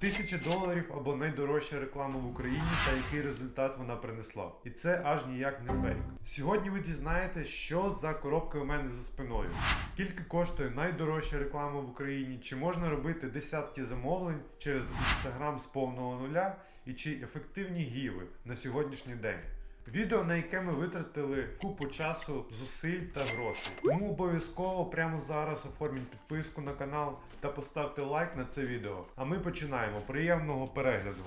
Тисячі доларів або найдорожча реклама в Україні та який результат вона принесла. І це аж ніяк не фейк. Сьогодні ви дізнаєте, що за коробка у мене за спиною, скільки коштує найдорожча реклама в Україні, чи можна робити десятки замовлень через інстаграм з повного нуля, і чи ефективні гіви на сьогоднішній день. Відео, на яке ми витратили купу часу, зусиль та грошей. Тому обов'язково прямо зараз оформіть підписку на канал та поставте лайк на це відео. А ми починаємо. Приємного перегляду.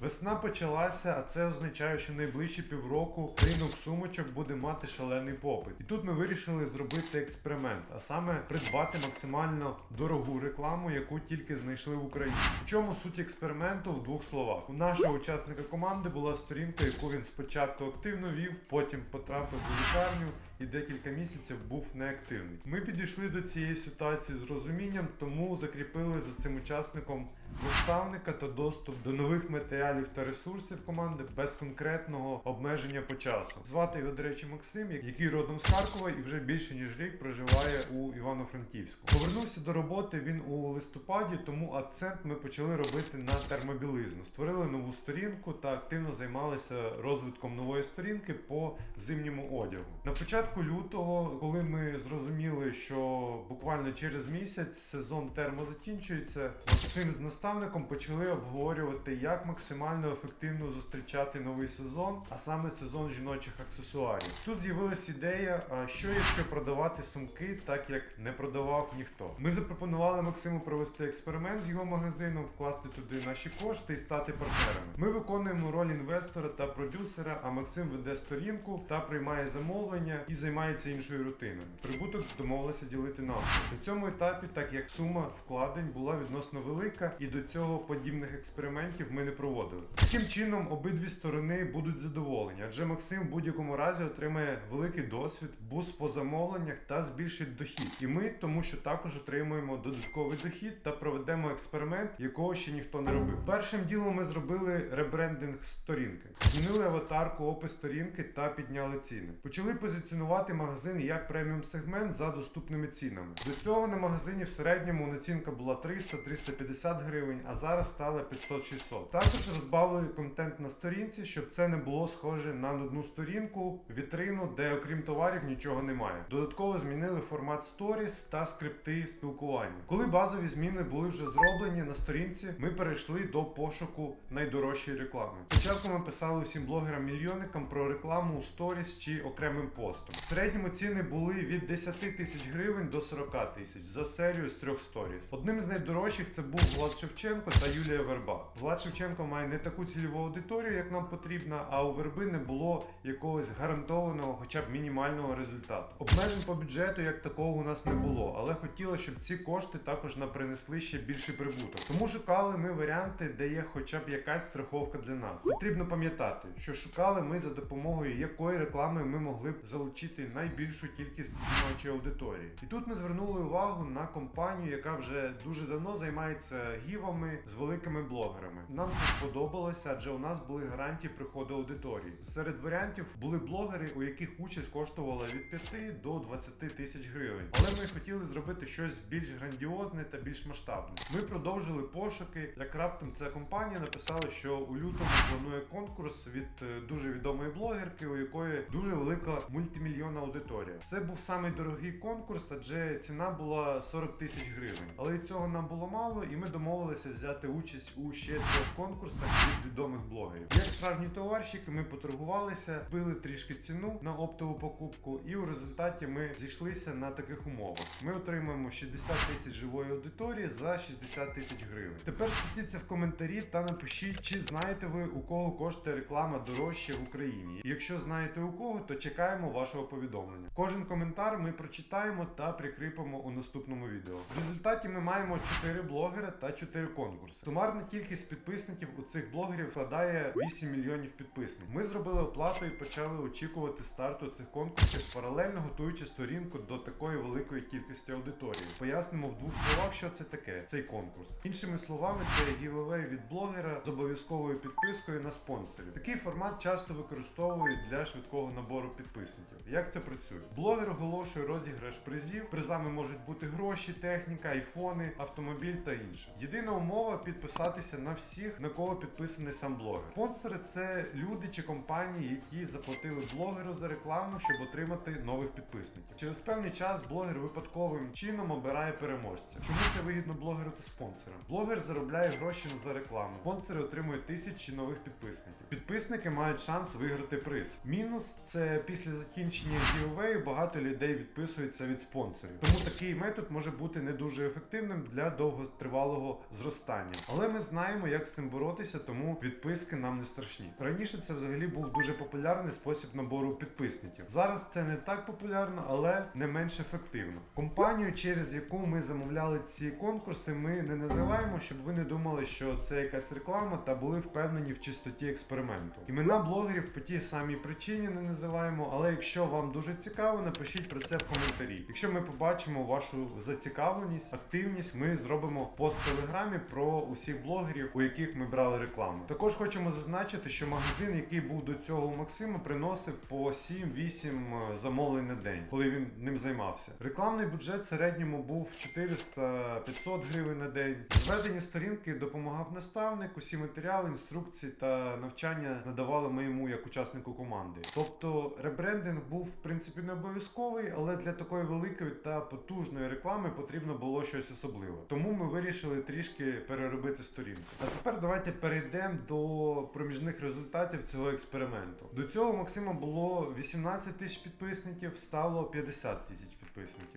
Весна почалася, а це означає, що найближчі півроку ринок сумочок буде мати шалений попит. І тут ми вирішили зробити експеримент, а саме придбати максимально дорогу рекламу, яку тільки знайшли в Україні. В чому суть експерименту в двох словах? У нашого учасника команди була сторінка, яку він спочатку активно вів, потім потрапив у лікарню і декілька місяців був неактивний. Ми підійшли до цієї ситуації з розумінням, тому закріпили за цим учасником наставника та доступ до нових матеріалів та ресурсів команди без конкретного обмеження по часу. Звати його, до речі, Максим, який родом з Харкова і вже більше ніж рік проживає у Івано-Франківську. Повернувся до роботи він у листопаді, тому акцент ми почали робити на термобілизну. Створили нову сторінку та активно займалися розвитком нової сторінки по зимньому одягу. На початку лютого, коли ми зрозуміли, що буквально через місяць сезон термо закінчується, Максим з наставником почали обговорювати, як максимально ефективно зустрічати новий сезон, а саме сезон жіночих аксесуарів. Тут з'явилась ідея, що якщо продавати сумки, так як не продавав ніхто. Ми запропонували Максиму провести експеримент з його магазином, вкласти туди наші кошти і стати партнерами. Ми виконуємо роль інвестора та продюсера, а Максим веде сторінку та приймає замовлення і займається іншою рутиною. Прибуток домовилися ділити нам. На цьому етапі, так як сума вкладень була відносно велика, і до цього подібних експериментів ми не проводили. Таким чином, обидві сторони будуть задоволені, адже Максим в будь-якому разі отримає великий досвід, буст по замовленнях та збільшить дохід. І ми, тому що також отримуємо додатковий дохід та проведемо експеримент, якого ще ніхто не робив. Першим ділом ми зробили ребрендинг сторінки, змінили аватарку, опис сторінки та підняли ціни. Почали позиціонувати магазин як преміум сегмент за доступними цінами. До цього на магазині в середньому націнка була 300-350 гривень, а зараз стала 500-600. Також розбавили контент на сторінці, щоб це не було схоже на нудну сторінку, вітрину, де окрім товарів нічого немає. Додатково змінили формат сторіс та скрипти спілкування. Коли базові зміни були вже зроблені на сторінці, ми перейшли до пошуку найдорожчої реклами. Спочатку ми писали усім блогерам-мільйонникам про рекламу у сторіс чи окремим постом. В середньому ціни були від 10 тисяч гривень до 40 тисяч за серію з трьох сторіс. Одним з найдорожчих це був Влад Шевченко та Юлія Верба. Влад Шевченко має не таку цільову аудиторію, як нам потрібно, а у Верби не було якогось гарантованого, хоча б мінімального результату. Обмежень по бюджету як такого у нас не було, але хотілося, щоб ці кошти також нам принесли ще більший прибуток. Тому шукали ми варіанти, де є хоча б якась страховка для нас. Потрібно пам'ятати, що шукали ми за допомогою якої реклами ми могли б залучити найбільшу кількість жіночої аудиторії. І тут ми звернули увагу на компанію, яка вже дуже давно займається гівами з великими блогерами. Нам це сподобалося, адже у нас були гарантії приходу аудиторії. Серед варіантів були блогери, у яких участь коштувала від 5 до 20 тисяч гривень. Але ми хотіли зробити щось більш грандіозне та більш масштабне. Ми продовжили пошуки. Як раптом ця компанія написала, що у лютому планує конкурс від е, дуже відомої блогерки, у якої дуже велика мультимільйонна аудиторія. Це був самий дорогий конкурс, адже ціна була 40 тисяч гривень. Але цього нам було мало, і ми домовилися взяти участь у ще трьох конкурсах від відомих блогерів. Як справжні товарщики, ми поторгувалися, били трішки ціну на оптову покупку, і у результаті ми зійшлися на таких умовах. Ми отримаємо 60 тисяч живої аудиторії за 60 тисяч гривень. Тепер спустіться в коментарі та напишіть, чи знаєте ви у кого коштує реклама дорожче в Україні. Якщо знаєте у кого, то чекаємо вашого повідомлення. Кожен коментар ми прочитаємо та прикріпимо у наступному відео. В результаті ми маємо 4 блогери та 4 конкурси. Сумарна кількість підписників у цих блогерів складає 8 мільйонів підписників. Ми зробили оплату і почали очікувати старту цих конкурсів, паралельно готуючи сторінку до такої великої кількості аудиторії. Пояснимо в двох словах, що це таке цей конкурс. Іншими словами, це гівевей від блогера з обов'язковою підпискою на спонсорів. Такий формат часто використовують для швидкого набору підписників. Як це працює? Блогер оголошує розіграш призів. Призами можуть бути гроші, техніка, айфони, автомобіль та інше. Єдина умова підписатися на всіх, на кого підписаний сам блогер. Спонсори це люди чи компанії, які заплатили блогеру за рекламу, щоб отримати нових підписників. Через певний час блогер випадковим чином обирає переможця. Чому це вигідно блогеру та спонсорам? Блогер заробляє гроші за рекламу. Спонсори отримують тисячі нових підписників. Підписники мають шанс виграти приз. Мінус це після закінчення giveaway багато людей відписуються від спонсорів. Тому такий метод може бути не дуже ефективним для довготривалого зростання. Але ми знаємо, як з цим боротися, тому відписки нам не страшні. Раніше це взагалі був дуже популярний спосіб набору підписників. Зараз це не так популярно, але не менш ефективно. Компанію, через яку ми замовляли ці конкурси, ми не називаємо, щоб ви не думали, що це якась реклама та були впевнені в чистоті експерименту. Імена блогерів по тій самій причині не називаємо, але якщо вам дуже цікаво, напишіть про це в коментарі. Якщо ми побачимо вашу зацікавленість, активність, ми зробимо пост в телеграмі про усіх блогерів, у яких ми брали рекламу. Також хочемо зазначити, що магазин, який був до цього у Максима, приносив по 7-8 замовлень на день, коли він ним займався. Рекламний бюджет в середньому був 400-500 гривень на день. Зведені сторінки допомагав наставник, усі матеріали, інструкції та навчання надавали ми йому як учаснику команди. Тобто ребрендинг був в принципі не обов'язковий, але для такої великої та потужної реклами потрібно було щось особливе. Тому ми вирішили трішки переробити сторінку. А тепер давайте перейдемо до проміжних результатів цього експерименту. До цього у Максима було 18 тисяч підписників, стало 50 тисяч підписників.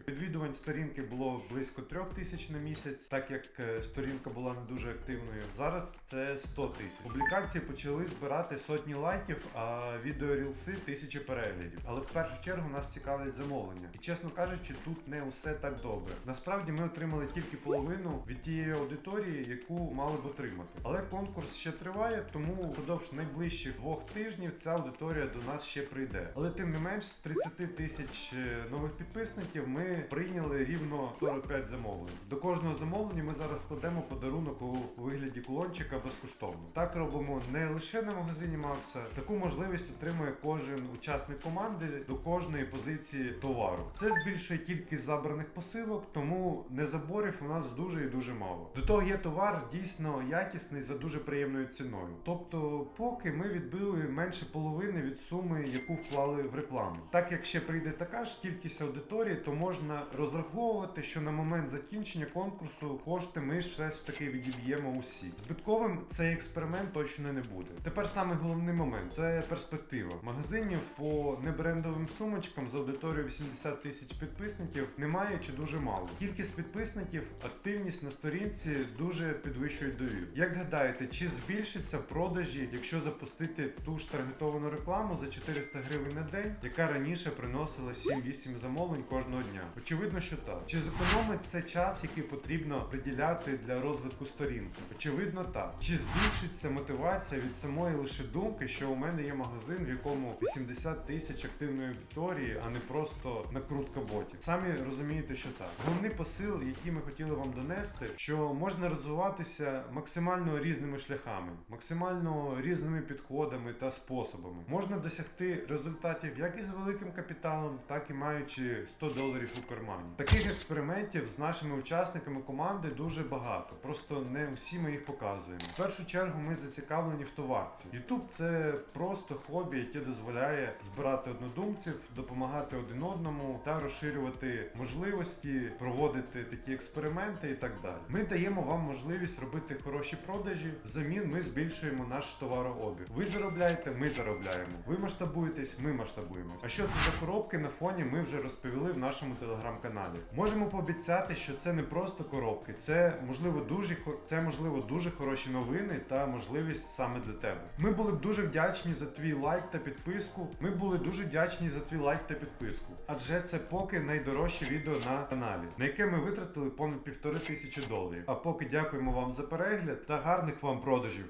Відвідувань сторінки було близько 3 тисяч на місяць, так як е, сторінка була не дуже активною. Зараз це 100 тисяч. Публікації почали збирати сотні лайків, а відео рілси тисячі переглядів. Але в першу чергу нас цікавлять замовлення. І чесно кажучи, тут не усе так добре. Насправді ми отримали тільки половину від тієї аудиторії, яку мали б отримати. Але конкурс ще триває, тому впродовж найближчих двох тижнів ця аудиторія до нас ще прийде. Але тим не менш, з 30 тисяч е, нових підписників ми прийняли рівно 45 замовлень. До кожного замовлення ми зараз кладемо подарунок у вигляді кулончика безкоштовно. Так робимо не лише на магазині Макса. Таку можливість отримує кожен учасник команди до кожної позиції товару. Це збільшує кількість забраних посилок, тому незаборів у нас дуже і дуже мало. До того є товар дійсно якісний за дуже приємною ціною. Тобто, поки ми відбили менше половини від суми, яку вклали в рекламу. Так як ще прийде така ж кількість аудиторії, то можна розраховувати, що на момент закінчення конкурсу кошти ми все ж таки відіб'ємо усі. Збитковим цей експеримент точно не буде. Тепер саме головний момент це перспектива. Магазинів по небрендовим сумочкам з аудиторією 80 тисяч підписників немає чи дуже мало. Кількість підписників, активність на сторінці дуже підвищують довіру. Як гадаєте, чи збільшиться продажі, якщо запустити ту ж таргетовану рекламу за 400 гривень на день, яка раніше приносила 7-8 замовлень кожного дня? Очевидно, що так. Чи зекономить це час, який потрібно приділяти для розвитку сторінки? Очевидно, так. Чи збільшиться мотивація від самої лише думки, що у мене є магазин, в якому 80 тисяч активної аудиторії, а не просто накрутка ботів? Самі розумієте, що так. Головний посил, який ми хотіли вам донести, що можна розвиватися максимально різними шляхами, максимально різними підходами та способами. Можна досягти результатів як із великим капіталом, так і маючи 100 доларів у кармані. Таких експериментів з нашими учасниками команди дуже багато. Просто не всі ми їх показуємо. В першу чергу ми зацікавлені в товарці. YouTube – це просто хобі, яке дозволяє збирати однодумців, допомагати один одному та розширювати можливості, проводити такі експерименти і так далі. Ми даємо вам можливість робити хороші продажі. Взамін ми збільшуємо наш товарообіг. Ви заробляєте, ми заробляємо. Ви масштабуєтесь, ми масштабуємось. А що це за коробки на фоні? Ми вже розповіли в нашому телеграм-каналі. Можемо пообіцяти, що це не просто коробки, це можливо дуже це можливо дуже хороші новини та можливість саме для тебе. Ми були б дуже вдячні за твій лайк та підписку. Ми були дуже вдячні за твій лайк та підписку. Адже це поки найдорожче відео на каналі, на яке ми витратили понад півтори тисячі доларів. А поки дякуємо вам за перегляд та гарних вам продажів.